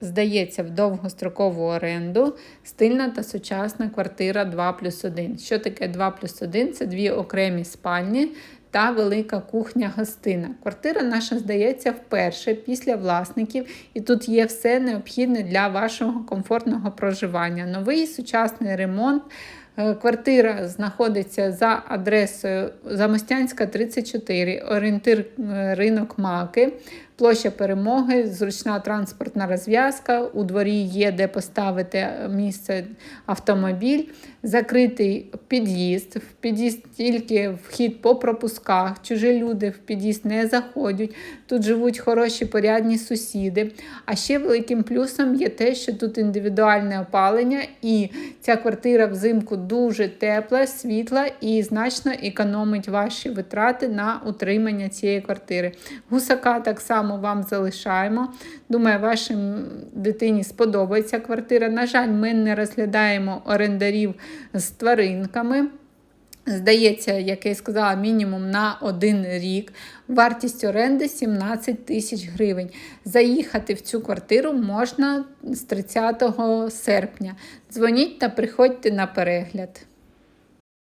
здається в довгострокову оренду стильна та сучасна квартира 2 плюс 1. Що таке 2 плюс 1? Це дві окремі спальні та велика кухня-гостина. Квартира наша здається вперше після власників, і тут є все необхідне для вашого комфортного проживання. Новий сучасний ремонт. Е, Квартира знаходиться за адресою Замостянська 34, орієнтир е, ринок Маки, площа перемоги, зручна транспортна розв'язка. У дворі є де поставити місце автомобіль, закритий під'їзд. В під'їзд тільки вхід по пропусках. Чужі люди в під'їзд не заходять. Тут живуть хороші порядні сусіди. А ще великим плюсом є те, що тут індивідуальне опалення, і ця квартира взимку дуже тепла, світла і значно економить ваші витрати на утримання цієї квартири. Гусака так само вам залишаємо. Думаю, вашим дитині сподобається квартира. На жаль, ми не розглядаємо орендарів з тваринками. Здається, як я і сказала, мінімум на один рік. Вартість оренди 17 тисяч гривень. Заїхати в цю квартиру можна з 30 серпня. Дзвоніть та приходьте на перегляд.